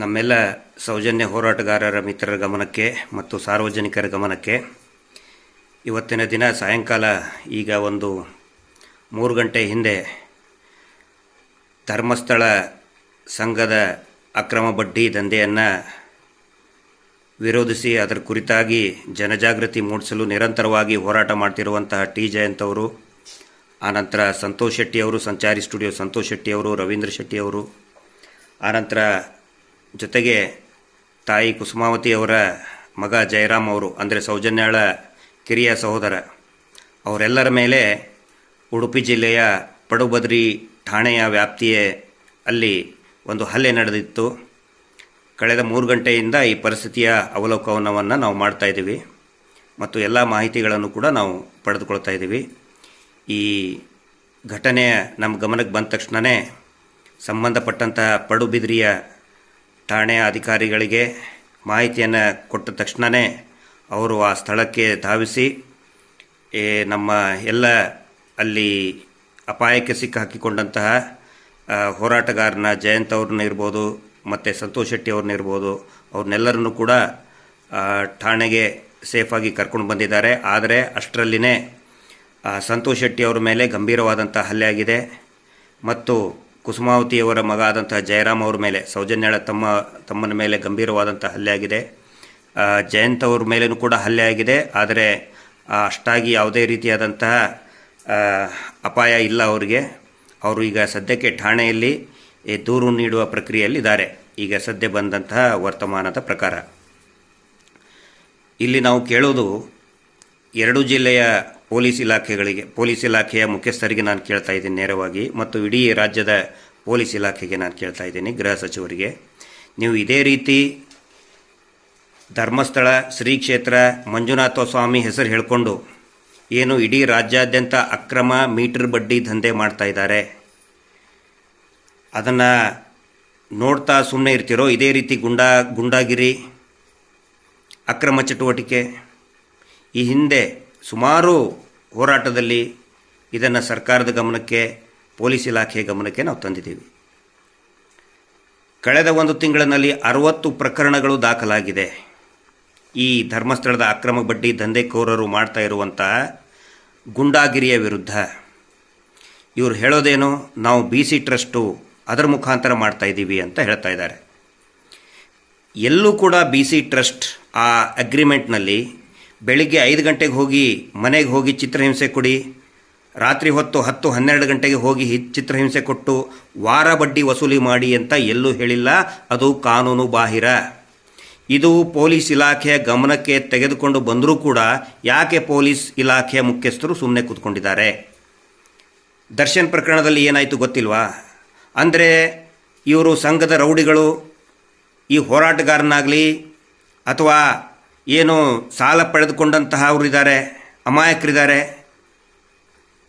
ನಮ್ಮೆಲ್ಲ ಸೌಜನ್ಯ ಹೋರಾಟಗಾರರ ಮಿತ್ರರ ಗಮನಕ್ಕೆ ಮತ್ತು ಸಾರ್ವಜನಿಕರ ಗಮನಕ್ಕೆ ಇವತ್ತಿನ ದಿನ ಸಾಯಂಕಾಲ ಈಗ ಒಂದು ಮೂರು ಗಂಟೆ ಹಿಂದೆ ಧರ್ಮಸ್ಥಳ ಸಂಘದ ಅಕ್ರಮ ಬಡ್ಡಿ ದಂಧೆಯನ್ನು ವಿರೋಧಿಸಿ ಅದರ ಕುರಿತಾಗಿ ಜನಜಾಗೃತಿ ಮೂಡಿಸಲು ನಿರಂತರವಾಗಿ ಹೋರಾಟ ಮಾಡ್ತಿರುವಂತಹ ಟಿ ಜಯಂತ್ ಅವರು, ಆನಂತರ ಸಂತೋಷ್ ಶೆಟ್ಟಿ ಅವರು, ಸಂಚಾರಿ ಸ್ಟುಡಿಯೋ ಸಂತೋಷ್ ಶೆಟ್ಟಿ ಅವರು, ರವೀಂದ್ರ ಶೆಟ್ಟಿ ಅವರು, ಆನಂತರ ಜೊತೆಗೆ ತಾಯಿ ಕುಸುಮಾವತಿ ಅವರ ಮಗ ಜಯರಾಮ್ ಅವರು, ಅಂದರೆ ಸೌಜನ್ಯಾಳ ಕಿರಿಯ ಸಹೋದರ, ಅವರೆಲ್ಲರ ಮೇಲೆ ಉಡುಪಿ ಜಿಲ್ಲೆಯ ಪಡುಬದ್ರಿ ಠಾಣೆಯ ವ್ಯಾಪ್ತಿಯೇ ಅಲ್ಲಿ ಒಂದು ಹಲ್ಲೆ ನಡೆದಿತ್ತು. ಕಳೆದ ಮೂರು ಗಂಟೆಯಿಂದ ಈ ಪರಿಸ್ಥಿತಿಯ ಅವಲೋಕನವನ್ನು ನಾವು ಮಾಡ್ತಾ ಇದ್ದೀವಿ ಮತ್ತು ಎಲ್ಲ ಮಾಹಿತಿಗಳನ್ನು ಕೂಡ ನಾವು ಪಡೆದುಕೊಳ್ತಾ ಇದ್ದೀವಿ. ಈ ಘಟನೆ ನಮ್ಮ ಗಮನಕ್ಕೆ ಬಂದ ತಕ್ಷಣವೇ ಸಂಬಂಧಪಟ್ಟಂತಹ ಪಡುಬಿದ್ರಿಯ ಠಾಣೆಯ ಅಧಿಕಾರಿಗಳಿಗೆ ಮಾಹಿತಿಯನ್ನು ಕೊಟ್ಟ ತಕ್ಷಣವೇ ಅವರು ಆ ಸ್ಥಳಕ್ಕೆ ಧಾವಿಸಿ ನಮ್ಮ ಎಲ್ಲ ಅಲ್ಲಿ ಅಪಾಯಕ್ಕೆ ಸಿಕ್ಕಾಕಿಕೊಂಡಂತಹ ಹೋರಾಟಗಾರನ ಜಯಂತ್ ಅವ್ರನ್ನ ಇರ್ಬೋದು, ಮತ್ತು ಸಂತೋಷ್ ಶೆಟ್ಟಿ ಅವ್ರನ್ನ ಇರ್ಬೋದು, ಅವ್ರನ್ನೆಲ್ಲರನ್ನು ಕೂಡ ಠಾಣೆಗೆ ಸೇಫಾಗಿ ಕರ್ಕೊಂಡು ಬಂದಿದ್ದಾರೆ. ಆದರೆ ಅಷ್ಟರಲ್ಲಿನೇ ಸಂತೋಷ್ ಶೆಟ್ಟಿ ಅವರ ಮೇಲೆ ಗಂಭೀರವಾದಂಥ ಹಲ್ಲೆ ಆಗಿದೆ. ಮತ್ತು ಕುಸುಮಾವತಿಯವರ ಮಗ ಆದಂತಹ ಜಯರಾಮ್ ಅವ್ರ ಮೇಲೆ, ಸೌಜನ್ಯಳ ತಮ್ಮ, ತಮ್ಮನ ಮೇಲೆ ಗಂಭೀರವಾದಂಥ ಹಲ್ಲೆ ಆಗಿದೆ. ಜಯಂತ್ ಅವ್ರ ಮೇಲೂ ಕೂಡ ಹಲ್ಲೆ ಆಗಿದೆ. ಆದರೆ ಅಷ್ಟಾಗಿ ಯಾವುದೇ ರೀತಿಯಾದಂತಹ ಅಪಾಯ ಇಲ್ಲ ಅವರಿಗೆ. ಅವರು ಈಗ ಸದ್ಯಕ್ಕೆ ಠಾಣೆಯಲ್ಲಿ ದೂರು ನೀಡುವ ಪ್ರಕ್ರಿಯೆಯಲ್ಲಿದ್ದಾರೆ. ಈಗ ಸದ್ಯ ಬಂದಂತಹ ವರ್ತಮಾನದ ಪ್ರಕಾರ. ಇಲ್ಲಿ ನಾವು ಕೇಳೋದು ಎರಡು ಜಿಲ್ಲೆಯ ಪೊಲೀಸ್ ಇಲಾಖೆಗಳಿಗೆ, ಪೊಲೀಸ್ ಇಲಾಖೆಯ ಮುಖ್ಯಸ್ಥರಿಗೆ ನಾನು ಕೇಳ್ತಾ ಇದ್ದೀನಿ ನೇರವಾಗಿ. ಮತ್ತು ಇಡೀ ರಾಜ್ಯದ ಪೊಲೀಸ್ ಇಲಾಖೆಗೆ ನಾನು ಕೇಳ್ತಾ ಇದ್ದೀನಿ, ಗೃಹ ಸಚಿವರಿಗೆ. ನೀವು ಇದೇ ರೀತಿ ಧರ್ಮಸ್ಥಳ, ಶ್ರೀ ಕ್ಷೇತ್ರ ಮಂಜುನಾಥ ಸ್ವಾಮಿ ಹೆಸರು ಹೇಳಿಕೊಂಡು ಏನು ಇಡೀ ರಾಜ್ಯಾದ್ಯಂತ ಅಕ್ರಮ ಮೀಟರ್ ಬಡ್ಡಿ ದಂಧೆ ಮಾಡ್ತಾ ಇದ್ದಾರೆ. ಅದನ್ನು ನೋಡ್ತಾ ಸುಮ್ಮನೆ ಇರ್ತಿರೋ, ಇದೇ ರೀತಿ ಗುಂಡಾ, ಗುಂಡಾಗಿರಿ, ಅಕ್ರಮ ಚಟುವಟಿಕೆ, ಈ ಹಿಂದೆ ಸುಮಾರು ಹೋರಾಟದಲ್ಲಿ ಇದನ್ನು ಸರ್ಕಾರದ ಗಮನಕ್ಕೆ ಪೊಲೀಸ್ ಇಲಾಖೆಯ ಗಮನಕ್ಕೆ ನಾವು ತಂದಿದ್ದೀವಿ. ಕಳೆದ ಒಂದು ತಿಂಗಳಿನಲ್ಲಿ ಅರವತ್ತು ಪ್ರಕರಣಗಳು ದಾಖಲಾಗಿದೆ. ಈ ಧರ್ಮಸ್ಥಳದ ಅಕ್ರಮ ಬಡ್ಡಿ ದಂಧೆಕೋರರು ಮಾಡ್ತಾ ಇರುವಂತಹ ಗುಂಡಾಗಿರಿಯ ವಿರುದ್ಧ. ಇವರು ಹೇಳೋದೇನು, ನಾವು ಬಿ ಸಿ ಟ್ರಸ್ಟು ಅದರ ಮುಖಾಂತರ ಮಾಡ್ತಾ ಇದ್ದೀವಿ ಅಂತ ಹೇಳ್ತಾ ಇದ್ದಾರೆ. ಎಲ್ಲೂ ಕೂಡ ಬಿ ಸಿ ಟ್ರಸ್ಟ್ ಆ ಅಗ್ರಿಮೆಂಟ್ನಲ್ಲಿ ಬೆಳಿಗ್ಗೆ ಐದು ಗಂಟೆಗೆ ಹೋಗಿ ಮನೆಗೆ ಹೋಗಿ ಚಿತ್ರಹಿಂಸೆ ಕೊಡಿ ರಾತ್ರಿ ಹೊತ್ತು ಹತ್ತು ಹನ್ನೆರಡು ಗಂಟೆಗೆ ಹೋಗಿ ಚಿತ್ರಹಿಂಸೆ ಕೊಟ್ಟು ವಾರ ಬಡ್ಡಿ ವಸೂಲಿ ಮಾಡಿ ಅಂತ ಎಲ್ಲೂ ಹೇಳಿಲ್ಲ. ಅದು ಕಾನೂನು ಬಾಹಿರ. ಇದು ಪೊಲೀಸ್ ಇಲಾಖೆಯ ಗಮನಕ್ಕೆ ತೆಗೆದುಕೊಂಡು ಬಂದರೂ ಕೂಡ ಯಾಕೆ ಪೊಲೀಸ್ ಇಲಾಖೆಯ ಮುಖ್ಯಸ್ಥರು ಸುಮ್ಮನೆ ಕೂತ್ಕೊಂಡಿದ್ದಾರೆ? ದರ್ಶನ್ ಪ್ರಕರಣದಲ್ಲಿ ಏನಾಯಿತು ಗೊತ್ತಿಲ್ವಾ? ಅಂದರೆ ಇವರು ಸಂಘದ ರೌಡಿಗಳು, ಈ ಹೋರಾಟಗಾರನಾಗಲಿ ಅಥವಾ ಏನು ಸಾಲ ಪಡೆದುಕೊಂಡಂತಹ ಅವರಿದ್ದಾರೆ, ಅಮಾಯಕರಿದ್ದಾರೆ.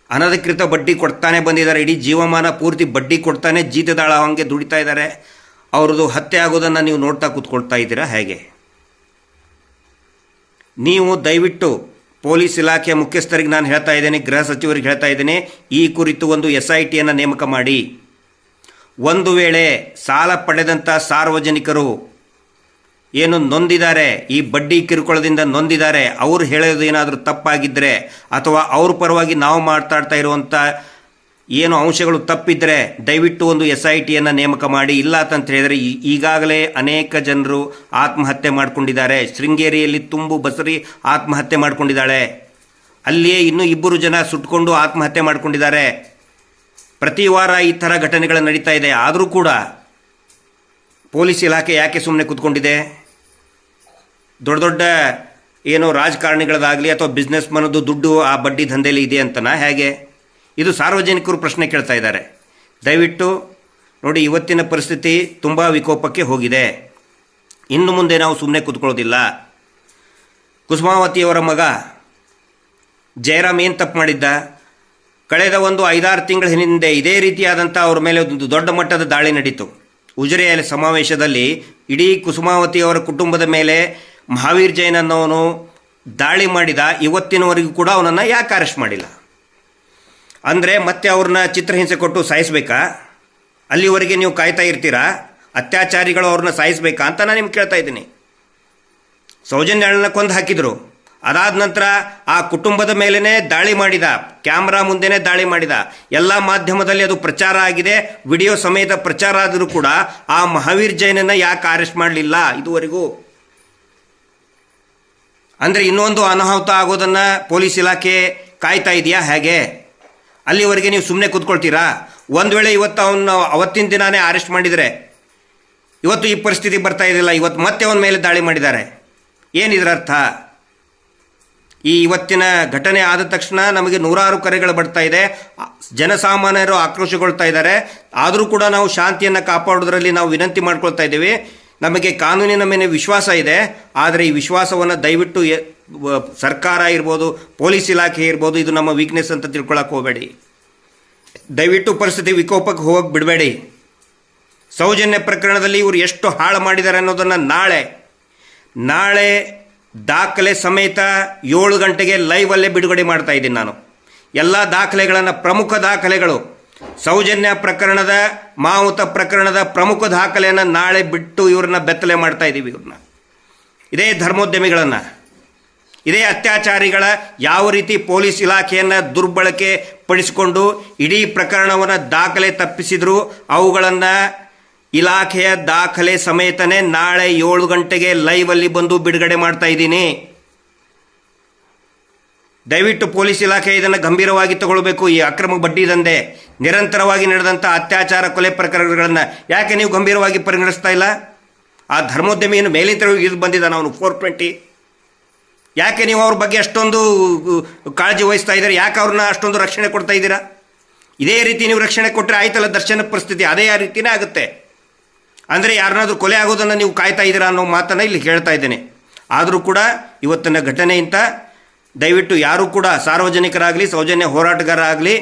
ಅನಧಿಕೃತ ಬಡ್ಡಿ ಕೊಡ್ತಾನೆ ಬಂದಿದ್ದಾರೆ. ಇಡೀ ಜೀವಮಾನ ಪೂರ್ತಿ ಬಡ್ಡಿ ಕೊಡ್ತಾನೆ ಜೀತದಾಳ ಹಂಗೆ ದುಡಿತಾ ಇದ್ದಾರೆ. ಅವ್ರದ್ದು ಹತ್ಯೆ ಆಗೋದನ್ನು ನೀವು ನೋಡ್ತಾ ಕೂತ್ಕೊಳ್ತಾ ಇದ್ದೀರಾ? ಹೇಗೆ? ನೀವು ದಯವಿಟ್ಟು ಪೊಲೀಸ್ ಇಲಾಖೆಯ ಮುಖ್ಯಸ್ಥರಿಗೆ ನಾನು ಹೇಳ್ತಾ ಇದ್ದೇನೆ, ಗೃಹ ಸಚಿವರಿಗೆ ಹೇಳ್ತಾ ಇದ್ದೇನೆ, ಈ ಕುರಿತು ಒಂದು ಎಸ್ ಐ ಟಿಯನ್ನು ನೇಮಕ ಮಾಡಿ. ಒಂದು ವೇಳೆ ಸಾಲ ಪಡೆದಂಥ ಸಾರ್ವಜನಿಕರು ಏನು ನೊಂದಿದ್ದಾರೆ, ಈ ಬಡ್ಡಿ ಕಿರುಕುಳದಿಂದ ನೊಂದಿದ್ದಾರೆ, ಅವರು ಹೇಳೋದು ಏನಾದರೂ ತಪ್ಪಾಗಿದ್ದರೆ ಅಥವಾ ಅವ್ರ ಪರವಾಗಿ ನಾವು ಮಾತಾಡ್ತಾ ಇರುವಂಥ ಏನು ಅಂಶಗಳು ತಪ್ಪಿದ್ರೆ ದಯವಿಟ್ಟು ಒಂದು ಎಸ್ ಐ ಟಿಯನ್ನು ನೇಮಕ ಮಾಡಿ ಇಲ್ಲ ಅಂತ ಹೇಳಿದರೆ ಈಗಾಗಲೇ ಅನೇಕ ಜನರು ಆತ್ಮಹತ್ಯೆ ಮಾಡಿಕೊಂಡಿದ್ದಾರೆ. ಶೃಂಗೇರಿಯಲ್ಲಿ ತುಂಬು ಬಸರಿ ಆತ್ಮಹತ್ಯೆ ಮಾಡಿಕೊಂಡಿದ್ದಾಳೆ. ಅಲ್ಲಿಯೇ ಇನ್ನೂ ಇಬ್ಬರು ಜನ ಸುಟ್ಕೊಂಡು ಆತ್ಮಹತ್ಯೆ ಮಾಡಿಕೊಂಡಿದ್ದಾರೆ. ಪ್ರತಿ ವಾರ ಈ ಥರ ಘಟನೆಗಳು ನಡೀತಾ ಇದೆ. ಆದರೂ ಕೂಡ ಪೊಲೀಸ್ ಇಲಾಖೆ ಯಾಕೆ ಸುಮ್ಮನೆ ಕೂತ್ಕೊಂಡಿದೆ? ದೊಡ್ಡ ದೊಡ್ಡ ಏನು ರಾಜಕಾರಣಿಗಳದಾಗಲಿ ಅಥವಾ ಬಿಸ್ನೆಸ್ ಮನದು ದುಡ್ಡು ಆ ಬಡ್ಡಿ ದಂಧೆಯಲ್ಲಿ ಇದೆ ಅಂತನಾ? ಹೇಗೆ? ಇದು ಸಾರ್ವಜನಿಕರು ಪ್ರಶ್ನೆ ಕೇಳ್ತಾ ಇದ್ದಾರೆ. ದಯವಿಟ್ಟು ನೋಡಿ, ಇವತ್ತಿನ ಪರಿಸ್ಥಿತಿ ತುಂಬ ವಿಕೋಪಕ್ಕೆ ಹೋಗಿದೆ. ಇನ್ನು ಮುಂದೆ ನಾವು ಸುಮ್ಮನೆ ಕೂತ್ಕೊಳ್ಳೋದಿಲ್ಲ. ಕುಸುಮಾವತಿಯವರ ಮಗ ಜಯರಾಮ್ ಏನು ತಪ್ಪು ಮಾಡಿದ್ದ? ಕಳೆದ ಒಂದು ಐದಾರು ತಿಂಗಳ ಹಿಂದೆ ಇದೇ ರೀತಿಯಾದಂಥ ಅವ್ರ ಮೇಲೆ ಒಂದು ದೊಡ್ಡ ಮಟ್ಟದ ದಾಳಿ ನಡೀತು. ಉಜಿರೆಯ ಸಮಾವೇಶದಲ್ಲಿ ಇಡೀ ಕುಸುಮಾವತಿಯವರ ಕುಟುಂಬದ ಮೇಲೆ ಮಹಾವೀರ್ ಜೈನ್ ಅನ್ನೋನು ದಾಳಿ ಮಾಡಿದ ಇವತ್ತಿನವರೆಗೂ ಕೂಡ ಅವನನ್ನು ಯಾಕೆ ಅರೆಸ್ಟ್ ಮಾಡಿಲ್ಲ? ಅಂದರೆ ಮತ್ತೆ ಅವ್ರನ್ನ ಚಿತ್ರಹಿಂಸೆ ಕೊಟ್ಟು ಸಾಯಿಸಬೇಕಾ? ಅಲ್ಲಿವರೆಗೆ ನೀವು ಕಾಯ್ತಾ ಇರ್ತೀರಾ? ಅತ್ಯಾಚಾರಿಗಳು ಅವ್ರನ್ನ ಸಾಯಿಸಬೇಕಾ ಅಂತ ನಾನು ನಿಮ್ಗೆ ಕೇಳ್ತಾ ಇದ್ದೀನಿ. ಸೌಜನ್ಯಗಳನ್ನ ಕೊಂದು ಹಾಕಿದರು. ಅದಾದ ನಂತರ ಆ ಕುಟುಂಬದ ಮೇಲೇ ದಾಳಿ ಮಾಡಿದ, ಕ್ಯಾಮ್ರಾ ಮುಂದೆನೇ ದಾಳಿ ಮಾಡಿದ, ಎಲ್ಲ ಮಾಧ್ಯಮದಲ್ಲಿ ಅದು ಪ್ರಚಾರ ಆಗಿದೆ, ವಿಡಿಯೋ ಸಮೇತ ಪ್ರಚಾರ ಆದರೂ ಕೂಡ ಆ ಮಹಾವೀರ್ ಜೈನನ್ನು ಯಾಕೆ ಅರೆಸ್ಟ್ ಮಾಡಲಿಲ್ಲ ಇದುವರೆಗೂ? ಅಂದರೆ ಇನ್ನೊಂದು ಅನಾಹುತ ಆಗೋದನ್ನು ಪೊಲೀಸ್ ಇಲಾಖೆ ಕಾಯ್ತಾ ಇದೆಯಾ? ಹೇಗೆ? ಅಲ್ಲಿವರೆಗೆ ನೀವು ಸುಮ್ಮನೆ ಕೂತ್ಕೊಳ್ತೀರಾ? ಒಂದು ವೇಳೆ ಇವತ್ತು ಅವನು ಅವತ್ತಿನ ದಿನಾನೇ ಅರೆಸ್ಟ್ ಮಾಡಿದರೆ, ಇವತ್ತು ಈ ಪರಿಸ್ಥಿತಿ ಬರ್ತಾ ಇರಲಿಲ್ಲ, ಇವತ್ತು ಮತ್ತೆ ಅವನ ಮೇಲೆ ದಾಳಿ ಮಾಡಿದ್ದಾರೆ. ಏನಿದ್ರ ಅರ್ಥ? ಈ ಇವತ್ತಿನ ಘಟನೆ ಆದ ತಕ್ಷಣ ನಮಗೆ ನೂರಾರು ಕರೆಗಳು ಬರ್ತಾ ಇದೆ, ಜನಸಾಮಾನ್ಯರು ಆಕ್ರೋಶಗೊಳ್ತಾ ಇದ್ದಾರೆ. ಆದರೂ ಕೂಡ ನಾವು ಶಾಂತಿಯನ್ನು ಕಾಪಾಡೋದ್ರಲ್ಲಿ ನಾವು ವಿನಂತಿ ಮಾಡ್ಕೊಳ್ತಾ ಇದ್ದೀವಿ. ನಮಗೆ ಕಾನೂನಿನ ಮೇಲೆ ವಿಶ್ವಾಸ ಇದೆ, ಆದರೆ ಈ ವಿಶ್ವಾಸವನ್ನು ದಯವಿಟ್ಟು ಸರ್ಕಾರ ಇರ್ಬೋದು, ಪೊಲೀಸ್ ಇಲಾಖೆ ಇರ್ಬೋದು, ಇದು ನಮ್ಮ ವೀಕ್ನೆಸ್ ಅಂತ ತಿಳ್ಕೊಳಕ್ಕೆ ಹೋಗಬೇಡಿ. ದಯವಿಟ್ಟು ಪರಿಸ್ಥಿತಿ ವಿಕೋಪಕ್ಕೆ ಹೋಗಕ್ಕೆ ಬಿಡಬೇಡಿ. ಸೌಜನ್ಯ ಪ್ರಕರಣದಲ್ಲಿ ಇವರು ಎಷ್ಟು ಹಾಳು ಮಾಡಿದ್ದಾರೆ ಅನ್ನೋದನ್ನು ನಾಳೆ ನಾಳೆ ದಾಖಲೆ ಸಮೇತ ಏಳು ಗಂಟೆಗೆ ಲೈವಲ್ಲೇ ಬಿಡುಗಡೆ ಮಾಡ್ತಾ ಇದ್ದೀನಿ ನಾನು. ಎಲ್ಲ ದಾಖಲೆಗಳನ್ನು ಪ್ರಮುಖ ದಾಖಲೆಗಳು ಸೌಜನ್ಯ ಪ್ರಕರಣದ, ಮಾವುತ ಪ್ರಕರಣದ ಪ್ರಮುಖ ದಾಖಲೆಯನ್ನು ನಾಳೆ ಬಿಟ್ಟು ಇವ್ರನ್ನ ಬೆತ್ತಲೆ ಮಾಡ್ತಾ ಇದ್ದೀವಿ ಇವ್ರನ್ನ. ಇದೇ ಧರ್ಮೋದ್ಯಮಿಗಳನ್ನು. ಇದೇ ಅತ್ಯಾಚಾರಿಗಳ ಯಾವ ರೀತಿ ಪೊಲೀಸ್ ಇಲಾಖೆಯನ್ನು ದುರ್ಬಳಕೆ ಪಡಿಸಿಕೊಂಡು ಇಡೀ ಪ್ರಕರಣವನ್ನು ದಾಖಲೆ ತಪ್ಪಿಸಿದ್ರು ಅವುಗಳನ್ನು ಇಲಾಖೆಯ ದಾಖಲೆ ಸಮೇತನೇ ನಾಳೆ ಏಳು ಗಂಟೆಗೆ ಲೈವಲ್ಲಿ ಬಂದು ಬಿಡುಗಡೆ ಮಾಡ್ತಾ ಇದ್ದೀನಿ. ದಯವಿಟ್ಟು ಪೊಲೀಸ್ ಇಲಾಖೆ ಇದನ್ನು ಗಂಭೀರವಾಗಿ ತಗೊಳ್ಬೇಕು. ಈ ಅಕ್ರಮ ಬಡ್ಡಿ ದಂಧೆ ನಿರಂತರವಾಗಿ ನಡೆದಂಥ ಅತ್ಯಾಚಾರ ಕೊಲೆ ಪ್ರಕರಣಗಳನ್ನು ಯಾಕೆ ನೀವು ಗಂಭೀರವಾಗಿ ಪರಿಗಣಿಸ್ತಾ ಇಲ್ಲ? ಆ ಧರ್ಮೋದ್ಯಮಿಯನ್ನು ಮೇಲಿಂದ ಇದು ಬಂದಿದ್ದಾನೆ ಅವನು ಫೋರ್ ಟ್ವೆಂಟಿ ಯಾಕೆ ನೀವು ಅವ್ರ ಬಗ್ಗೆ ಅಷ್ಟೊಂದು ಕಾಳಜಿ ವಹಿಸ್ತಾ ಇದ್ದೀರಾ? ಯಾಕೆ ಅವ್ರನ್ನ ಅಷ್ಟೊಂದು ರಕ್ಷಣೆ ಕೊಡ್ತಾ ಇದ್ದೀರಾ? ಇದೇ ರೀತಿ ನೀವು ರಕ್ಷಣೆ ಕೊಟ್ಟರೆ ಆಯ್ತಲ್ಲ ದರ್ಶನ ಪರಿಸ್ಥಿತಿ? ಅದೇ ಆ ರೀತಿಯೇ ಆಗುತ್ತೆ. ಅಂದರೆ ಯಾರನ್ನಾದ್ರೂ ಕೊಲೆ ಆಗೋದನ್ನು ನೀವು ಕಾಯ್ತಾ ಇದ್ದೀರಾ ಅನ್ನೋ ಮಾತನ್ನು ಇಲ್ಲಿ ಹೇಳ್ತಾ ಇದ್ದೇನೆ. ಆದರೂ ಕೂಡ ಇವತ್ತಿನ ಘಟನೆಯಿಂದ ದಯವಿಟ್ಟು ಯಾರೂ ಕೂಡ ಸಾರ್ವಜನಿಕರಾಗಲಿ, ಸೌಜನ್ಯ ಹೋರಾಟಗಾರ ಆಗಲಿ